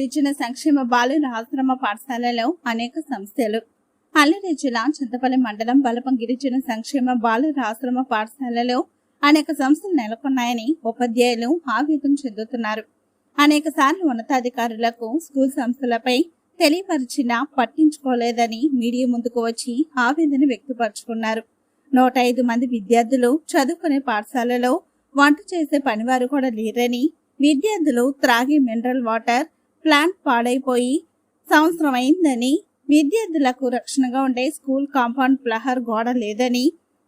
వీరిచ్చిన సంక్షేమ బాలుర ఆశ్రమ పాఠశాలలో అనేక సంస్థలు. అల్లూరి జిల్లా చింతపల్లి మండలం బలపం గిరిజన సంక్షేమ బాలుర ఆశ్రమ పాఠశాలలో అనేక సంస్థలు నెలకొన్నాయని ఉపాధ్యాయులు ఆవేదన చెందుతున్నారు. అనేక సార్లు ఉన్నతాధికారులకు స్కూల్ సంస్థలపై తెలియపరిచినా పట్టించుకోలేదని మీడియా ముందుకు వచ్చి ఆవేదన వ్యక్తపరుచుకున్నారు. నూట ఐదు మంది విద్యార్థులు చదువుకునే పాఠశాలలో వంట చేసే పనివారు కూడా లేరని విద్యార్థులు త్రాగే మినరల్ వాటర్ ప్లాంట్ పాడైపోయి సంవత్సరం అయిందని విద్యార్థులకు రక్షణగా ఉండే స్కూల్ కాంపౌండ్ ప్లహర్ గోడ లేదని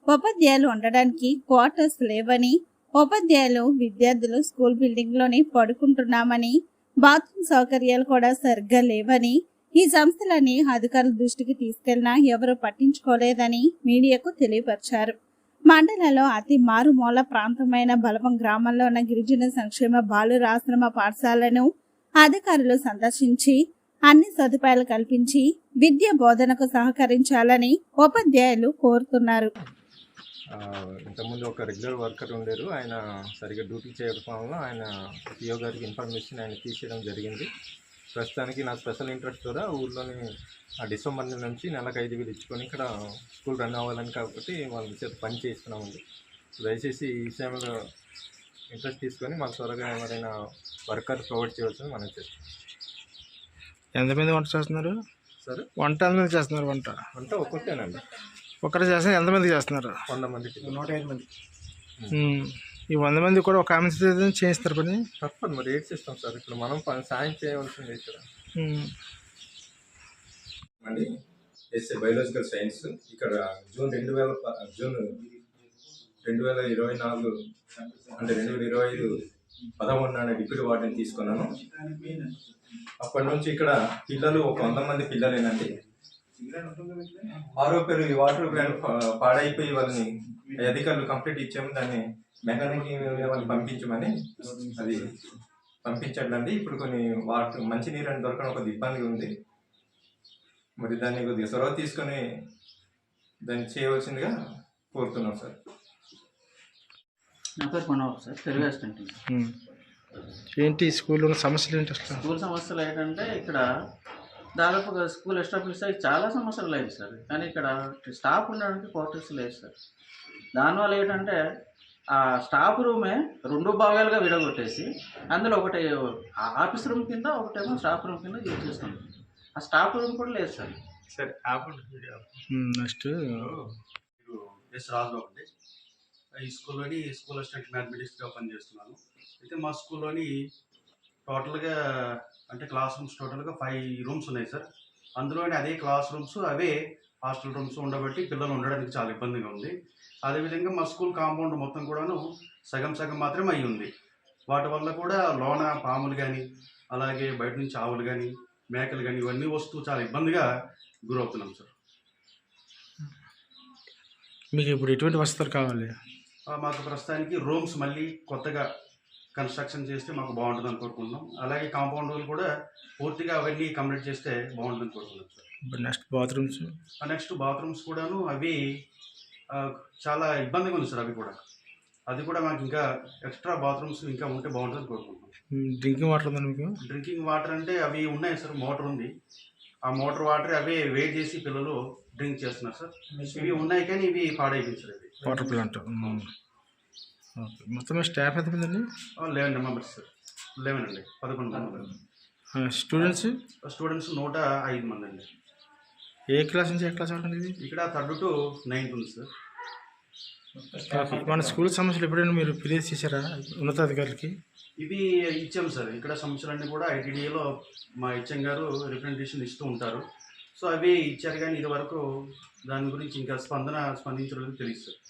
ఉపాధ్యాయులు ఉండడానికి క్వార్టర్స్ లేవని ఉపాధ్యాయులు విద్యార్థులు స్కూల్ బిల్డింగ్లోనే పడుకుంటున్నామని బాత్రూమ్ సౌకర్యాలు కూడా సరిగ్గా లేవని ఈ సంస్థలని అధికారుల దృష్టికి తీసుకెళ్ళినా ఎవరూ పట్టించుకోలేదని మీడియాకు తెలియపరిచారు. మండలంలో అతి మారుమూల ప్రాంతమైన బలపం గ్రామంలో ఉన్న గిరిజన సంక్షేమ బాలురాశ్రమ పాఠశాలను అధికారులు సందర్శించి అన్ని సదుపాయాలు కల్పించి విద్య బోధనకు సహకరించాలని ఉపాధ్యాయులు కోరుతున్నారు. ఇంతకుముందు ఒక రెగ్యులర్ వర్కర్ ఉండేరు. ఆయన సరిగ్గా డ్యూటీ చేయకపోవడం ఆయన పిఓ గారికి ఇన్ఫర్మేషన్ ఆయన తీసేయడం జరిగింది. ప్రస్తుతానికి నా స్పెషల్ ఇంట్రెస్ట్ ద్వారా ఊర్లోని ఆ డిసెంబర్ నెల నుంచి నెలకు ఐదు వేలు ఇచ్చుకొని ఇక్కడ స్కూల్ రన్ అవ్వాలని కాబట్టి వాళ్ళ చేత పని చేస్తున్నామండి. దయచేసి ఈ విషయంలో ఇంట్రెస్ట్ తీసుకొని మాకు త్వరగా ఎవరైనా వర్కర్ ప్రొవైడ్ చేయవచ్చని మనం చేస్తాం. ఎంతమంది వంట చేస్తున్నారు? సరే వంట ఎంతమంది చేస్తున్నారు వంట? అంతా ఒక్కొక్కటేనండి. ఒక్కరు చేస్తే ఎంతమంది చేస్తున్నారు? వంద మందికి. నూట ఐదు మంది. ఉమ్. ఈ వంద మంది కూడా ఒక ఆమె చేయిస్తారు పని తప్పదు మరి ఏడ్ చేస్తాం సార్? ఇప్పుడు మనం పని సాయం చేయవలసింది ఇక్కడ. ఉమ్. అండి ఎస్ఏ బయోలాజికల్ సైన్స్. ఇక్కడ జూన్ రెండు వేల ప- జూన్ రెండు వేల ఇరవై నాలుగు అంటే రెండు వేల ఇరవై ఐదు పదమూడు నాడు డిప్యూటీ వార్డుని తీసుకున్నాను. అప్పటి నుంచి ఇక్కడ పిల్లలు ఒక వంద మంది పిల్లలేనండి. ఆరో పేరు ఈ వాటర్ ప్లాంట్ పాడైపోయి వాళ్ళని అధికారులు కంప్లీట్ ఇచ్చాము. దాన్ని మెకానిక్ వాళ్ళని పంపించమని అది పంపించండి. ఇప్పుడు కొన్ని వాటర్ మంచినీరు అని దొరకడం ఒక ఇబ్బంది ఉంది. మరి దాన్ని కొద్దిగా చొరవ తీసుకొని దాన్ని చేయవలసిందిగా కోరుతున్నాం సార్. నా పేరు మనోహర్ సార్ తెలుగు అసిస్టెంట్ ఉమ్. ఏంటి స్కూల్లో ఉన్న సమస్యలు ఏంటి స్కూల్ సమస్యలు ఏంటంటే ఇక్కడ దాదాపుగా స్కూల్ ఎస్టాబ్లిష్ అయ్యి చాలా సమస్యలు లేదు సార్. కానీ ఇక్కడ స్టాఫ్ ఉండడానికి క్వార్టర్స్ లేదు సార్. దానివల్ల ఏంటంటే ఆ స్టాఫ్ రూమే రెండు భాగాలుగా విడగొట్టేసి అందులో ఒకటి ఆ- ఆఫీస్ రూమ్ కింద ఒకటేమో స్టాఫ్ రూమ్ కింద యూజ్ చేస్తాం ఆ స్టాఫ్ రూమ్ కూడా లేదు సార్. సరే నెక్స్ట్. ఎస్ రాజబాబు అండి. ఈ స్కూల్లోని స్కూల్ అసిస్టెంట్ మ్యాథమెటిక్స్గా పనిచేస్తున్నాను అయితే మా స్కూల్లోని టోటల్గా అంటే క్లాస్ రూమ్స్ టోటల్గా ఫైవ్ రూమ్స్ ఉన్నాయి సార్. అందులోని అదే క్లాస్ రూమ్స్ అవే హాస్టల్ రూమ్స్ ఉండబట్టి పిల్లలు ఉండడానికి చాలా ఇబ్బందిగా ఉంది. అదేవిధంగా మా స్కూల్ కాంపౌండ్ మొత్తం కూడాను సగం సగం మాత్రమే అయి ఉంది. వాటి వల్ల కూడా లోన పాములు కానీ అలాగే బయట నుంచి ఆవులు కానీ మేకలు కానీ ఇవన్నీ వస్తూ చాలా ఇబ్బందిగా గురవుతున్నాం సార్. మీకు ఇప్పుడు ఎటువంటి వసతులు కావాలి? మాకు ప్రస్తుతానికి రూమ్స్ మళ్ళీ కొత్తగా కన్స్ట్రక్షన్ చేస్తే మాకు బాగుంటుందని కోరుకుంటున్నాం. అలాగే కాంపౌండ్ వాళ్ళు కూడా పూర్తిగా అవన్నీ కంప్లీట్ చేస్తే బాగుంటుందని కోరుకుంటున్నాం sir. Next bathrooms? Next bathrooms కూడాను అవి చాలా ఇబ్బందిగా ఉంది సార్ అవి కూడా. అది కూడా మాకు ఇంకా ఎక్స్ట్రా బాత్రూమ్స్ ఇంకా ఉంటే బాగుంటుందని కోరుకుంటున్నాం. డ్రింకింగ్ వాటర్ ఉందా మీకు? డ్రింకింగ్ వాటర్ అంటే అవి ఉన్నాయి సార్ మోటార్ ఉంది. ఆ మోటార్ వాటర్ అవే వేడి చేసి పిల్లలు డ్రింక్ చేస్తున్నారు సార్. ఇవి ఉన్నాయి కానీ ఇవి పాడైపోయింది సార్ ఇవి. Water plant. ఓకే. మొత్తం స్టాఫ్ ఎంతమంది లెవెన్ మెంబర్స్ సార్. లెవెన్ అండి. పదకొండు మంది. స్టూడెంట్స్? స్టూడెంట్స్ నూట ఐదు మంది అండి. ఏ క్లాస్ నుంచి ఏ క్లాస్ వరకు ఇది? ఇక్కడ థర్డ్ టు నైన్త్ ఉంది సార్. మన స్కూల్ సమస్యలు ఎప్పుడైనా మీరు ఫిర్యాదు చేశారా ఉన్నతాధికారులకి? ఇవి ఇచ్చాం సార్. ఇక్కడ సమస్యలన్నీ కూడా ఐటీడీఏలో మా హెచ్ఎం గారు రిప్రజెంటేషన్ ఇస్తూ ఉంటారు. సో అవి ఇచ్చారు కానీ ఇదివరకు దాని గురించి ఇంకా స్పందన స్పందించడం తెలుస్తుంది